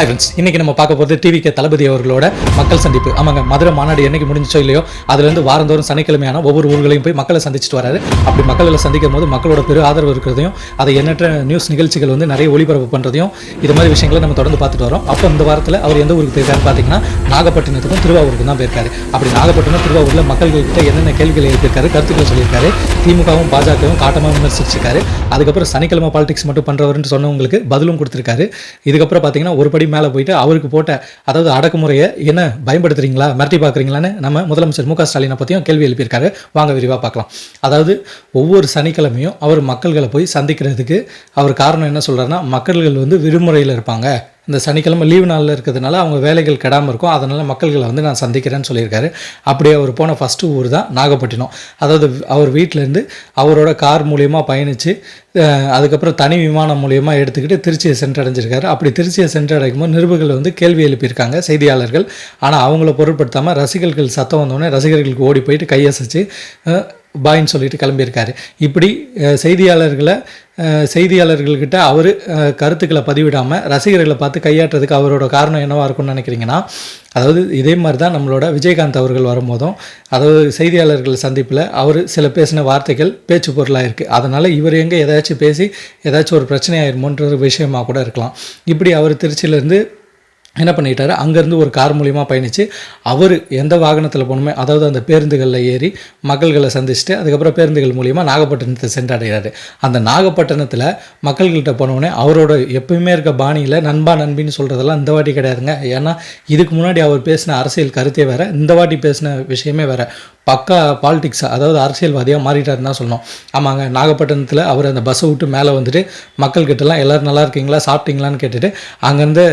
Hi friends இன்னைக்கு நம்ம பார்க்க போகிறது டிவிகே தளபதி அவர்களோட மக்கள் சந்திப்பு. ஆமாங்க மதுரை மாநாடு என்னைக்கு முடிஞ்சோ இல்லையோ அதுலேருந்து வாரந்தோறும் சனிக்கிழமையான ஒவ்வொரு ஊர்களையும் போய் மக்களை சந்திச்சுட்டு வராரு. அப்படி மக்களை சந்திக்கும் போது மக்களோட பெரு ஆதரவு இருக்கிறதையும் அதை எண்ணற்ற நியூஸ் நிகழ்ச்சிகள் வந்து நிறைய ஒளிபரப்பு பண்ணுறதையும் இது மாதிரி விஷயங்களை நம்ம தொடர்ந்து பார்த்துட்டு வரோம். அப்போ இந்த வாரத்தில் அவர் எந்த ஊருக்கு போயிருக்காரு பார்த்தீங்கன்னா நாகப்பட்டினத்துக்கும் திருவாரூருக்கும் தான் போயிருக்காரு. அப்படி நாகப்பட்டினம் திருவாரூரில் மக்கள்கிட்ட என்னென்ன கேள்விகள் எழுப்பியிருக்காரு கருத்துக்களை சொல்லியிருக்காரு திமுகவும் பாஜகவும் காட்டமாக விமர்சிச்சிருக்காரு. அதுக்கப்புறம் சனிக்கிழமை பாலிடிக்ஸ் மட்டும் பண்ணுறவருன்னு சொன்னவங்களுக்கு பதிலும் கொடுத்துருக்காரு. இதுக்கப்புறம் பார்த்தீங்கன்னா ஒரு படி மேலே போயிட்டு அவருக்கு போட்ட அதாவது அடக்குமுறையை என்ன பயன்படுத்துறீங்களா மிரட்டி பார்க்குறீங்களான்னு நம்ம முதலமைச்சர் மு க ஸ்டாலினை பற்றியும் கேள்வி எழுப்பியிருக்காரு. வாங்க விரிவாக பார்க்கலாம். அதாவது ஒவ்வொரு சனிக்கிழமையும் அவர் மக்கள்களை போய் சந்திக்கிறதுக்கு அவர் காரணம் என்ன சொல்கிறாருன்னா மக்கள்கள் வந்து விடுமுறையில் இருப்பாங்க. இந்த சனிக்கிழமை லீவு நாளில் இருக்கிறதுனால அவங்க வேலைகள் கெடாமல் இருக்கும். அதனால் மக்கள்களை வந்து நான் சந்திக்கிறேன்னு சொல்லியிருக்காரு. அப்படியே அவர் போன ஃபஸ்ட்டு ஊர் தான் நாகப்பட்டினம். அதாவது அவர் வீட்டிலேருந்து அவரோட கார் மூலியமாக பயணித்து அதுக்கப்புறம் தனி விமானம் மூலியமாக எடுத்துக்கிட்டு திருச்சியை சென்றடைஞ்சிருக்காரு. அப்படி திருச்சியை சென்றடைக்கும் போது நிருபர்கள் வந்து கேள்வி எழுப்பியிருக்காங்க செய்தியாளர்கள். ஆனால் அவங்கள பொருட்படுத்தாமல் ரசிகர்கள் சத்தம் வந்தோடனே ரசிகர்களுக்கு ஓடி போயிட்டு கையசைச்சு பாயின்னு சொல்லிட்டு கிளம்பியிருக்காரு. இப்படி செய்தியாளர்களை செய்தியாளர்கள்கிட்ட அவர் கருத்துக்களை பதிவிடாமல் ரசிகர்களை பார்த்து கையாட்டுறதுக்கு அவரோட காரணம் என்னவாக இருக்கும்னு நினைக்கிறீங்கன்னா அதாவது இதே மாதிரி தான் நம்மளோட விஜயகாந்த் அவர்கள் வரும்போதும் அதாவது செய்தியாளர்கள் சந்திப்பில் அவர் சில பேசின வார்த்தைகள் பேச்சு பொருளாக இருக்குது அதனால் இவர் எங்கே ஏதாச்சும் பேசி ஏதாச்சும் ஒரு பிரச்சனை ஆயிருமோன்ற ஒரு கூட இருக்கலாம். இப்படி அவர் திருச்சியிலேருந்து என்ன பண்ணிட்டாரு? அங்கேருந்து ஒரு கார் மூலியமாக பயணித்து அவர் எந்த வாகனத்தில் போகணுமே அதாவது அந்த பேருந்துகளில் ஏறி மக்கள்களை சந்திச்சுட்டு அதுக்கப்புறம் பேருந்துகள் மூலியமாக நாகப்பட்டினத்தை சென்றடைகிறாரு. அந்த நாகப்பட்டினத்தில் மக்கள்கிட்ட போனவுடனே அவரோட எப்பயுமே இருக்க பாணியில் நண்பா நண்பின்னு சொல்கிறதெல்லாம் இந்த வாட்டி கிடையாதுங்க. ஏன்னா இதுக்கு முன்னாடி அவர் பேசின அரசியல் கருத்தே வேறு இந்த வாட்டி பேசின விஷயமே வேறு. பக்கா பாலிடிக்ஸ் அதாவது அரசியல்வாதியாக மாறிட்டாருன்னு தான் சொல்லணும். ஆமாங்க நாகப்பட்டினத்தில் அவர் அந்த பஸ்ஸை விட்டு மேலே வந்துட்டு மக்கள்கிட்டலாம் எல்லோரும் நல்லா இருக்கீங்களா? சாப்பிட்டீங்களான்னு கேட்டுட்டு அங்கேருந்து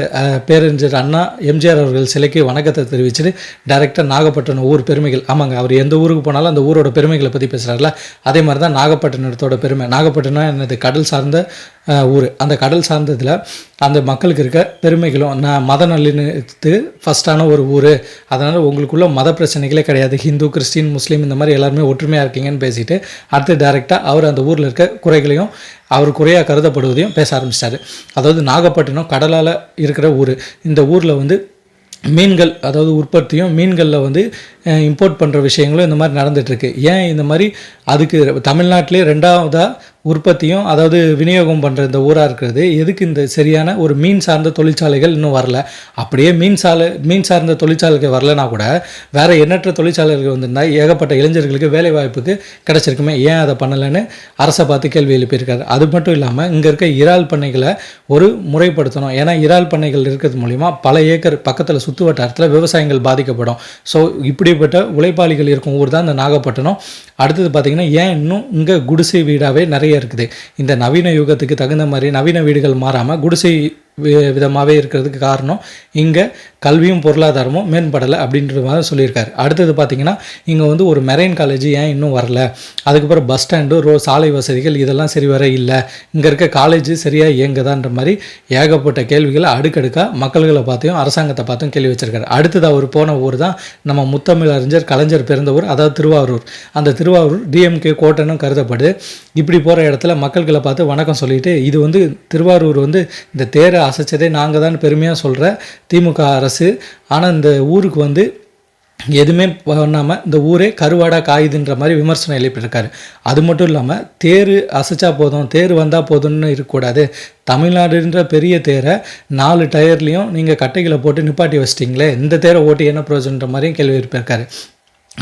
பேரறிஞர் அண்ணா எம்ஜிஆர் அவர்கள் சிலைக்கு வணக்கத்தை தெரிவிச்சுட்டு டைரெக்டாக நாகப்பட்டினம் ஊர் பெருமைகள். ஆமாங்க அவர் எந்த ஊருக்கு போனாலும் அந்த ஊரோட பெருமைகளை பற்றி பேசுகிறாருல அதே மாதிரி தான் நாகப்பட்டினத்தோட பெருமை. நாகப்பட்டினம் என்னது கடல் சார்ந்த ஊர். அந்த கடல் சார்ந்ததில் அந்த மக்களுக்கு இருக்க பெருமைகளும் நான் மத நல்லிணத்துக்கு ஃபஸ்ட்டான ஒரு ஊர். அதனால் உங்களுக்குள்ள மத பிரச்சனைகளே கிடையாது. ஹிந்து கிறிஸ்டின் முஸ்லீம் இந்த மாதிரி எல்லாருமே ஒற்றுமையாக இருக்கீங்கன்னு பேசிட்டு அடுத்து டேரெக்டாக அவர் அந்த ஊரில் இருக்க குறைகளையும் அவர் குறையாக கருதப்படுவதையும் பேச ஆரம்பிச்சிட்டாரு. அதாவது நாகப்பட்டினம் கடலால் இருக்கிற ஊர். இந்த ஊரில் வந்து மீன்கள் அதாவது உற்பத்தியும் மீன்களில் வந்து இம்போர்ட் பண்ணுற விஷயங்களும் இந்த மாதிரி நடந்துகிட்ருக்கு ஏன் இந்த மாதிரி அதுக்கு தமிழ்நாட்டிலே ரெண்டாவதாக உற்பத்தியும் அதாவது விநியோகம் பண்ணுற இந்த ஊராக இருக்கிறது எதுக்கு இந்த சரியான ஒரு மீன் சார்ந்த தொழிற்சாலைகள் இன்னும் வரல? அப்படியே மீன் சாலை மீன் சார்ந்த தொழிற்சாலைகள் வரலனா கூட வேறு எண்ணற்ற தொழிற்சாலைகள் வந்திருந்தால் ஏகப்பட்ட இளைஞர்களுக்கு வேலை வாய்ப்புக்கு கிடச்சிருக்குமே. ஏன் அதை பண்ணலைன்னு அரசை பார்த்து கேள்வி எழுப்பியிருக்காரு. அது மட்டும் இல்லாமல் இங்கே இருக்க இறால் பண்ணைகளை ஒரு முறைப்படுத்தணும். ஏன்னா இறால் பண்ணைகள் இருக்கிறது மூலிமா பல ஏக்கர் பக்கத்தில் சுற்று வட்டாரத்தில் விவசாயங்கள் பாதிக்கப்படும். ஸோ இப்படிப்பட்ட உழைப்பாளிகள் இருக்கும் ஊர் தான் இந்த நாகப்பட்டினம். அடுத்தது பார்த்திங்கன்னா ஏன் இன்னும் இங்கே குடிசை வீடாகவே நிறைய இருக்குது. இந்த நவீன யுகத்துக்கு தகுந்த மாதிரி நவீன வீடுகள் மாறாமல் குடிசை விதமாகவே இருக்கிறதுக்கு காரணம் இங்கே கல்வியும் பொருளாதாரமும் மேம்படலை அப்படின்ற மாதிரி சொல்லியிருக்காரு. அடுத்தது பார்த்தீங்கன்னா இங்கே வந்து ஒரு மெரைன் காலேஜ் ஏன் இன்னும் வரல? அதுக்கப்புறம் பஸ் ஸ்டாண்டு ரோ சாலை வசதிகள் இதெல்லாம் சரி வர இல்லை. இங்கே இருக்க காலேஜ் சரியாக இயங்குதான்ற மாதிரி ஏகப்பட்ட கேள்விகளை அடுக்கடுக்காக மக்கள்களை பார்த்தையும் அரசாங்கத்தை பார்த்தும் கேள்வி வச்சிருக்காரு. அடுத்தது அவர் போன ஊர் தான் நம்ம முத்தமிழ் அறிஞர் கலைஞர் பிறந்த ஊர் அதாவது திருவாரூர். அந்த திருவாரூர் டிஎம்கே கோட்டைன்னு கருதப்படுது. இப்படி போகிற இடத்துல மக்கள்களை பார்த்து வணக்கம் சொல்லிட்டு இது வந்து திருவாரூர் வந்து இந்த தேரை அசைச்சதே நாங்கள் தான் பெருமையாக சொல்கிற திமுக அரசு ஆனால் இந்த ஊருக்கு வந்து எதுவுமே பண்ணாமல் இந்த ஊரே கருவாடாக காயுதுன்ற மாதிரி விமர்சனம் எழுப்பியிருக்காரு. அது மட்டும் இல்லாமல் தேர் அசைச்சா போதும் தேர் வந்தால் போதும்னு இருக்கக்கூடாது. தமிழ்நாடுன்ற பெரிய தேரை நாலு டயர்லேயும் நீங்கள் கட்டைகளை போட்டு நிப்பாட்டி வச்சிட்டிங்களே இந்த தேரை ஓட்டி என்ன ப்ரோஜன்ற மாதிரியும் கேள்வி எழுப்பியிருக்காரு.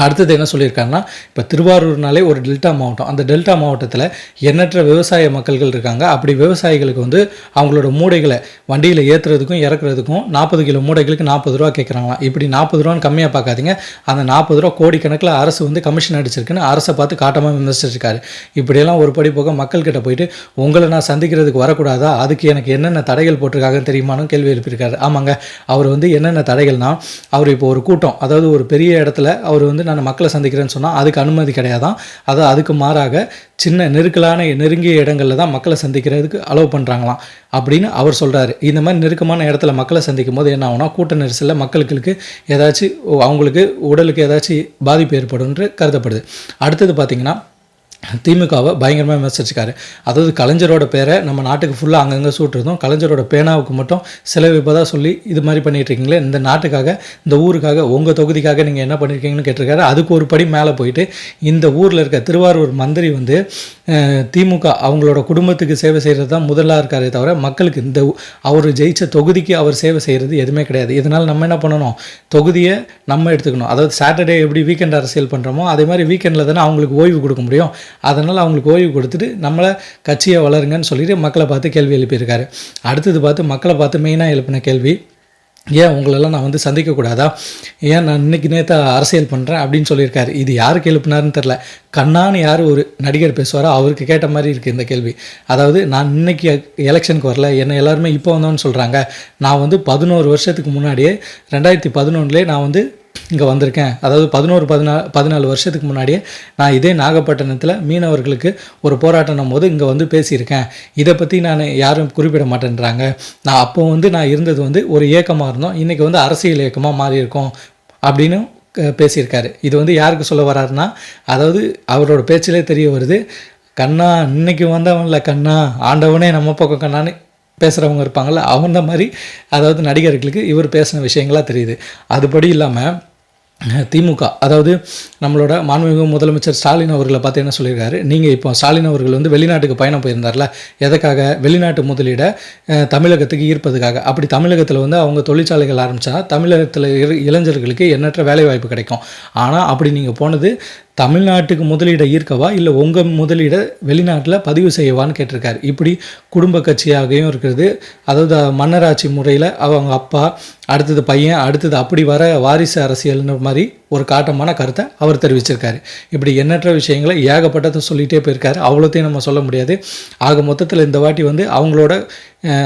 அடுத்தது என்ன சொல்லியிருக்காங்கன்னா இப்போ திருவாரூர்னாலே ஒரு டெல்டா மாவட்டம். அந்த டெல்டா மாவட்டத்தில் எண்ணற்ற விவசாய மக்கள்கள் இருக்காங்க. அப்படி விவசாயிகளுக்கு வந்து அவங்களோட மூடைகளை வண்டியில் ஏற்றுறதுக்கும் இறக்குறதுக்கும் நாற்பது கிலோ மூடைகளுக்கு நாற்பது ரூபா கேட்குறாங்களாம் இப்படி நாற்பது ரூபான்னு கம்மியாக பார்க்காதீங்க அந்த நாற்பது ரூபா கோடிக்கணக்கில் அரசு வந்து கமிஷன் அடிச்சிருக்குன்னு அரசை பார்த்து காட்டமாக விமர்சிச்சிருக்காரு. இப்படியெல்லாம் ஒரு படி போக மக்கள்கிட்ட போயிட்டு உங்களை நான் சந்திக்கிறதுக்கு வரக்கூடாதா? அதுக்கு எனக்கு என்னென்ன தடைகள் போட்டிருக்காங்கன்னு தெரியுமான்னு கேள்வி எழுப்பியிருக்காரு. ஆமாங்க. அவர் வந்து என்னென்ன தடைகள்னா அவர் இப்போ ஒரு கூட்டம் அதாவது ஒரு பெரிய இடத்துல அவர் வந்து நான் மக்களை சந்திக்கிறேன்னு சொன்னால் அதுக்கு அனுமதி கிடையாதான். அது அதுக்கு மாறாக சின்ன நெருக்கலான நெருங்கிய இடங்களில் தான் மக்களை சந்திக்கிறதுக்கு அலோவ் பண்ணுறாங்களாம் அப்படின்னு அவர் சொல்கிறாரு இந்த மாதிரி நெருக்கமான இடத்துல மக்களை சந்திக்கும் போது என்ன ஆகும்னா கூட்ட நெரிசலில் மக்களுக்கு ஏதாச்சும் அவங்களுக்கு உடலுக்கு ஏதாச்சும் பாதிப்பு ஏற்படும்ன்று கருதப்படுது. அடுத்தது பார்த்திங்கன்னா திமுகவை பயங்கரமாக விமர்சிச்சிருக்காரு. அதாவது கலைஞரோட பேரை நம்ம நாட்டுக்கு ஃபுல்லாக அங்கங்கே சூட்டுறதும் கலைஞரோட பேனாவுக்கு மட்டும் சில விபதாக சொல்லி இது மாதிரி பண்ணிட்டு இருக்கீங்களே இந்த நாட்டுக்காக இந்த ஊருக்காக உங்கள் தொகுதிக்காக நீங்கள் என்ன பண்ணியிருக்கீங்கன்னு கேட்டிருக்காரு. அதுக்கு ஒரு படி மேலே போயிட்டு இந்த ஊரில் இருக்க திருவாரூர் மந்திரி வந்து திமுக அவங்களோட குடும்பத்துக்கு சேவை செய்கிறது தான் முதலாக இருக்காரே தவிர மக்களுக்கு இந்த அவர் ஜெயிச்ச தொகுதிக்கு அவர் சேவை செய்கிறது எதுவுமே கிடையாது. இதனால் நம்ம என்ன பண்ணணும்? தொகுதியை நம்ம எடுத்துக்கணும். அதாவது சாட்டர்டே எப்படி வீக்கெண்ட் அரசியல் பண்ணுறோமோ அதே மாதிரி வீக்கெண்டில் தானே அவங்களுக்கு ஓய்வு கொடுக்க முடியும். அதனால் அவங்களுக்கு ஓய்வு கொடுத்துட்டு நம்மளை கட்சியை வளருங்கன்னு சொல்லிட்டு மக்களை பார்த்து கேள்வி எழுப்பியிருக்காரு. அடுத்தது பார்த்து மக்களை பார்த்து மெயினாக எழுப்பின கேள்வி ஏன் உங்களெல்லாம் நான் வந்து சந்திக்கக்கூடாதா? ஏன் நான் இன்னைக்கு நேற்று அரசியல் பண்ணுறேன் அப்படின்னு சொல்லியிருக்காரு. இது யாருக்கு எழுப்பினாருன்னு தெரில கண்ணான்னு யார் ஒரு நடிகர் பேசுவாரோ அவருக்கு கேட்ட மாதிரி இருக்குது இந்த கேள்வி. அதாவது நான் இன்னைக்கு எலெக்ஷனுக்கு வரல என்னை எல்லாருமே இப்போ வந்தோன்னு சொல்கிறாங்க நான் வந்து பதினோரு வருஷத்துக்கு முன்னாடியே ரெண்டாயிரத்தி பதினொன்றுலேயே நான் வந்து இங்கே வந்திருக்கேன். அதாவது பதினோரு பதினா பதினாலு வருஷத்துக்கு முன்னாடியே நான் இதே நாகப்பட்டினத்தில் மீனவர்களுக்கு ஒரு போராட்டம் போது இங்கே வந்து பேசியிருக்கேன். இதை பற்றி நான் யாரும் குறிப்பிட மாட்டேன்றாங்க. நான் அப்போ வந்து நான் இருந்தது வந்து ஒரு இயக்கமாக இருந்தோம். இன்றைக்கி வந்து அரசியல் இயக்கமாக மாறி இருக்கோம் அப்படின்னு க- பேசியிருக்காரு. இது வந்து யாருக்கு சொல்ல வராருன்னா அதாவது அவரோட பேச்சிலே தெரிய வருது கண்ணா இன்னைக்கு வந்தவன்ல கண்ணா ஆண்டவனே நம்ம பக்கம் கண்ணான்னு பேசுகிறவங்க இருப்பாங்கள்ல அவங்க மாதிரி அதாவது நடிகர்களுக்கு இவர் பேசின விஷயங்களாக தெரியுது. அதுபடி இல்லாமல் திமுக அதாவது நம்மளோட மாண்புமிகு முதலமைச்சர் ஸ்டாலின் அவர்களை பார்த்து என்ன சொல்லியிருக்காரு? நீங்கள் இப்போ ஸ்டாலின் அவர்கள் வந்து வெளிநாட்டுக்கு பயணம் போயிருந்தார்ல எதுக்காக வெளிநாட்டு முதலீட தமிழகத்துக்கு ஈர்ப்பதுக்காக. அப்படி தமிழகத்தில் வந்து அவங்க தொழிற்சாலைகள் ஆரம்பித்தா தமிழகத்தில் இளைஞர்களுக்கு எண்ணற்ற வேலைவாய்ப்பு கிடைக்கும். ஆனால் அப்படி நீங்கள் போனது தமிழ்நாட்டுக்கு முதலீடை ஈர்க்கவா? இல்லை உங்கள் முதலீடை வெளிநாட்டில் பதிவு செய்யவான்னு கேட்டிருக்காரு. இப்படி குடும்ப கட்சியாகவும் இருக்கிறது. அதாவது மன்னராட்சி முறையில் அவங்க அப்பா அடுத்தது பையன் அடுத்தது அப்படி வர வாரிசு அரசியல்ன்ற மாதிரி ஒரு காட்டமான கருத்தை அவர் தெரிவிச்சிருக்காரு. இப்படி எண்ணற்ற விஷயங்களை ஏகப்பட்டதை சொல்லிகிட்டே போயிருக்காரு. அவ்வளோத்தையும் நம்ம சொல்ல முடியாது. ஆக மொத்தத்தில் இந்த வாட்டி வந்து அவங்களோட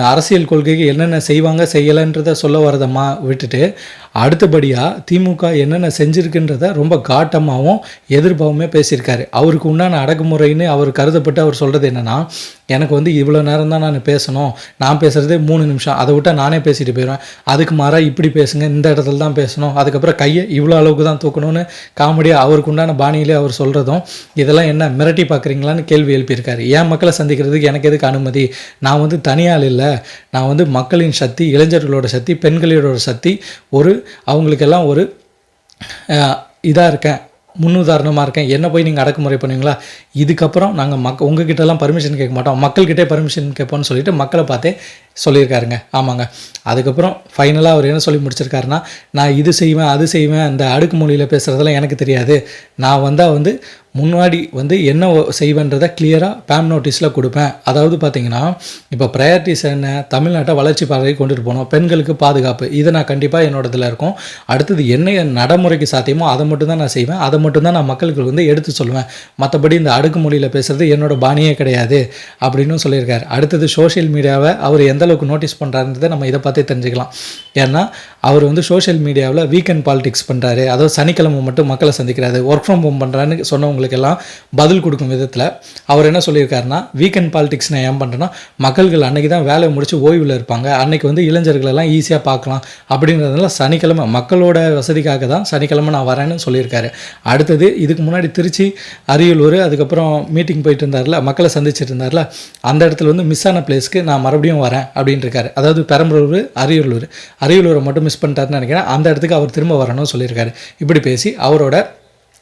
அரசியல் கொள்கைக்கு என்னென்ன செய்வாங்க செய்யலைன்றதை சொல்ல வரதமா விட்டுட்டு அடுத்தபடியாக திமுக என்னென்ன செஞ்சுருக்குன்றத ரொம்ப காட்டமாகவும் எதிர்பாவுமே பேசியிருக்காரு. அவருக்கு உண்டான அடக்குமுறைன்னு அவர் கருதப்பட்டு அவர் சொல்கிறது என்னென்னா எனக்கு வந்து இவ்வளோ நேரம் தான் நான் பேசணும். நான் பேசுகிறதே மூணு நிமிஷம். அதை விட்டால் நானே பேசிட்டு போயிடுவேன். அதுக்கு மாறாக இப்படி பேசுங்க இந்த இடத்துல தான் பேசணும். அதுக்கப்புறம் கையை இவ்வளோ அளவுக்கு தான் தூக்கணும்னு காமெடியாக அவருக்கு உண்டான பாணியிலே அவர் சொல்கிறதும் இதெல்லாம் என்ன மிரட்டி பார்க்குறீங்களான்னு கேள்வி எழுப்பியிருக்காரு. ஏன் மக்களை சந்திக்கிறதுக்கு எனக்கு எதுக்கு அனுமதி? நான் வந்து தனியாள் இல்லை. நான் வந்து மக்களின் சக்தி இளைஞர்களோட சக்தி பெண்களோட சக்தி ஒரு அவங்களுக்கெல்லாம் ஒரு இதாக இருக்கேன் முன்னுதாரணமாக இருக்கேன். என்ன போய் நீங்கள் அடக்குமுறை பண்ணுவீங்களா? இதுக்கப்புறம் நாங்கள் மக் உங்ககிட்டலாம் பர்மிஷன் கேட்க மாட்டோம். மக்கள்கிட்டே பர்மிஷன் கேட்போம்னு சொல்லிட்டு மக்களை பார்த்தே சொல்லியிருக்காருங்க. ஆமாங்க. அதுக்கப்புறம் ஃபைனலாக அவர் என்ன சொல்லி முடிச்சிருக்காருன்னா நான் இது செய்வேன் அது செய்வேன் அந்த அடுக்குமொழியில் பேசுகிறதெல்லாம் எனக்கு தெரியாது. நான் வந்தால் வந்து முன்னாடி வந்து என்ன செய்வேன்றதை கிளியராக பேம் நோட்டீஸில் கொடுப்பேன். அதாவது பார்த்தீங்கன்னா இப்போ ப்ரையாரிட்டிஸ் என்ன தமிழ்நாட்டை வளர்ச்சி பாதையை கொண்டுட்டு போனோம் பெண்களுக்கு பாதுகாப்பு இதை நான் கண்டிப்பாக என்னோட இதில் இருக்கும். அடுத்தது என்ன நடைமுறைக்கு சாத்தியமோ அதை மட்டும் தான் நான் செய்வேன். அதை மட்டும் தான் நான் மக்களுக்கு வந்து எடுத்து சொல்லுவேன். மற்றபடி இந்த அடுக்கு மொழியில் பேசுகிறது என்னோட பாணியே கிடையாது அப்படின்னு சொல்லியிருக்காரு. அடுத்தது சோஷியல் மீடியாவை அவர் எந்த அளவுக்கு நோட்டீஸ் பண்ணுறாருன்றதை நம்ம இதை பார்த்தே தெரிஞ்சுக்கலாம். ஏன்னா அவர் வந்து சோஷியல் மீடியாவில் வீக்கெண்ட் பாலிடிக்ஸ் பண்ணுறாரு அதாவது சனிக்கிழமை மட்டும் மக்களை சந்திக்கிறாரு. ஒர்க் ஃப்ரம் ஹோம் பண்ணுறான்னு சொன்னவங்களுக்கெல்லாம் பதில் கொடுக்கும் விதத்தில் அவர் என்ன சொல்லியிருக்காருன்னா வீக்கெண்ட் பாலிடிக்ஸ் நான் ஏன் பண்ணுறேன்னா மக்கள்கள் அன்னைக்கு தான் வேலையை முடிச்சு ஓய்வில் இருப்பாங்க. அன்னைக்கு வந்து இளைஞர்களெல்லாம் ஈஸியாக பார்க்கலாம். அப்படின்றதுனால சனிக்கிழமை மக்களோட வசதிக்காக தான் சனிக்கிழமை நான் வரேன்னு சொல்லியிருக்காரு. அடுத்தது இதுக்கு முன்னாடி திருச்சி அரியலூர் அதுக்கப்புறம் மீட்டிங் போயிட்டு இருந்தார்ல மக்களை சந்திச்சிட்டு இருந்தார்ல அந்த இடத்துல வந்து மிஸ் ஆன பிளேஸ்க்கு நான் மறுபடியும் வரேன் அப்படின்னு இருக்காரு. அதாவது பெரம்பலூர் அரியலூர். அரியலூரை மட்டும் மிஸ் பண்ணிட்டாருன்னு நினைக்கிறேன். அந்த இடத்துக்கு அவர் திரும்ப வரணும்னு சொல்லியிருக்காரு. இப்படி பேசி அவரோட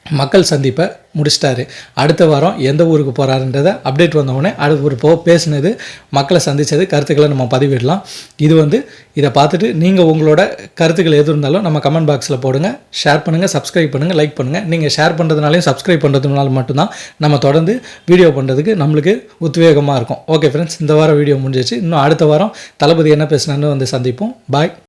மக்கள் சந்திப்பை முடிச்சிட்டாரு. அடுத்த வாரம் எந்த ஊருக்கு போகிறாருன்றதை அப்டேட் வந்தவுடனே அடுத்த ஒரு போ பேசினது மக்களை சந்தித்தது கருத்துக்களை நம்ம பதிவிடலாம். இது வந்து இதை பார்த்துட்டு நீங்கள் உங்களோட கருத்துக்கள் எது இருந்தாலும் நம்ம கமெண்ட் பாக்ஸில் போடுங்க. ஷேர் பண்ணுங்கள் சப்ஸ்கிரைப் பண்ணுங்கள் லைக் பண்ணுங்கள் நீங்கள் ஷேர் பண்ணுறதுனாலையும் சப்ஸ்கிரைப் பண்ணுறதுனால மட்டும்தான் நம்ம தொடர்ந்து வீடியோ பண்ணுறதுக்கு நம்மளுக்கு உத்வேகமாக இருக்கும். ஓகே ஃப்ரெண்ட்ஸ் இந்த வாரம் வீடியோ முடிஞ்சிச்சு இன்னும் அடுத்த வாரம் தளபதி என்ன பேசுனான்னு வந்து சந்திப்போம். பாய்